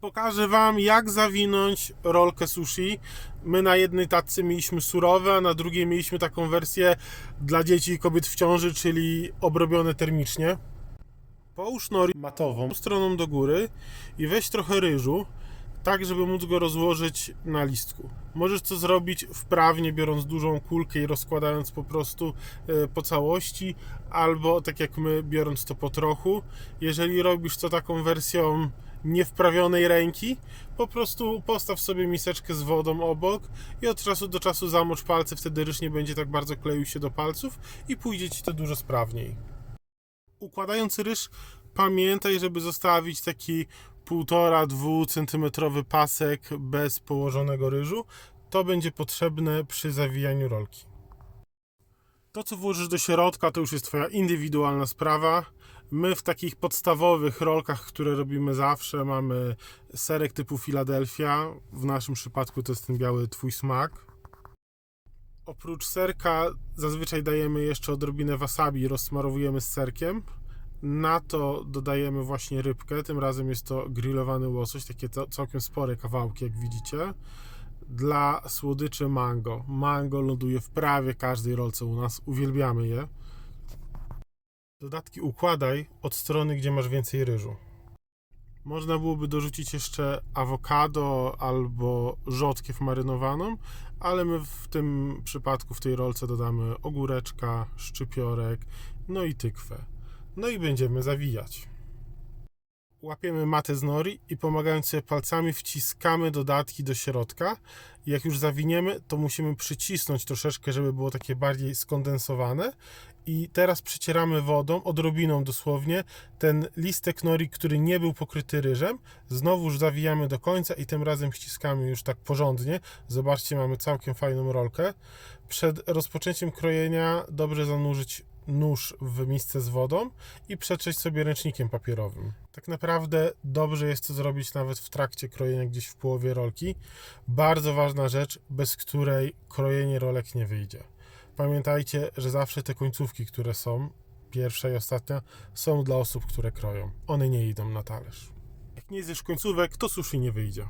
Pokażę Wam, jak zawinąć rolkę sushi. My na jednej tatce mieliśmy surowe, a na drugiej mieliśmy taką wersję dla dzieci i kobiet w ciąży, czyli obrobione termicznie. Połóż nori matową stroną do góry i weź trochę ryżu, tak żeby móc go rozłożyć na listku. Możesz to zrobić wprawnie, biorąc dużą kulkę i rozkładając po prostu e, po całości, albo tak jak my, biorąc to po trochu. Jeżeli robisz to taką wersją niewprawionej ręki, po prostu postaw sobie miseczkę z wodą obok i od czasu do czasu zamocz palce, wtedy ryż nie będzie tak bardzo kleił się do palców i pójdzie Ci to dużo sprawniej. Układając ryż, pamiętaj, żeby zostawić taki 1,5-2 cm pasek bez położonego ryżu. To będzie potrzebne przy zawijaniu rolki. To, co włożysz do środka, to już jest Twoja indywidualna sprawa. My w takich podstawowych rolkach, które robimy zawsze, mamy serek typu Philadelphia. W naszym przypadku to jest ten biały Twój smak. Oprócz serka zazwyczaj dajemy jeszcze odrobinę wasabi, rozsmarowujemy z serkiem. Na to dodajemy właśnie rybkę. Tym razem jest to grillowany łosoś, takie ca- całkiem spore kawałki, jak widzicie. Dla słodyczy mango. Mango ląduje w prawie każdej rolce u nas. Uwielbiamy je. Dodatki układaj od strony, gdzie masz więcej ryżu. Można byłoby dorzucić jeszcze awokado albo rzodkiew marynowaną, ale my w tym przypadku w tej rolce dodamy ogóreczka, szczypiorek, no i tykwę. No i będziemy zawijać. Łapiemy matę z nori i pomagając sobie palcami wciskamy dodatki do środka. Jak już zawiniemy, to musimy przycisnąć troszeczkę, żeby było takie bardziej skondensowane. I teraz przycieramy wodą, odrobiną dosłownie, ten listek nori, który nie był pokryty ryżem. Znowuż zawijamy do końca i tym razem ściskamy już tak porządnie. Zobaczcie, mamy całkiem fajną rolkę. Przed rozpoczęciem krojenia dobrze zanurzyć nóż w misce z wodą i przetrzeć sobie ręcznikiem papierowym. Tak naprawdę dobrze jest to zrobić nawet w trakcie krojenia gdzieś w połowie rolki. Bardzo ważna rzecz, bez której krojenie rolek nie wyjdzie. Pamiętajcie, że zawsze te końcówki, które są, pierwsza i ostatnia, są dla osób, które kroją. One nie idą na talerz. Jak nie zjesz końcówek, to sushi nie wyjdzie.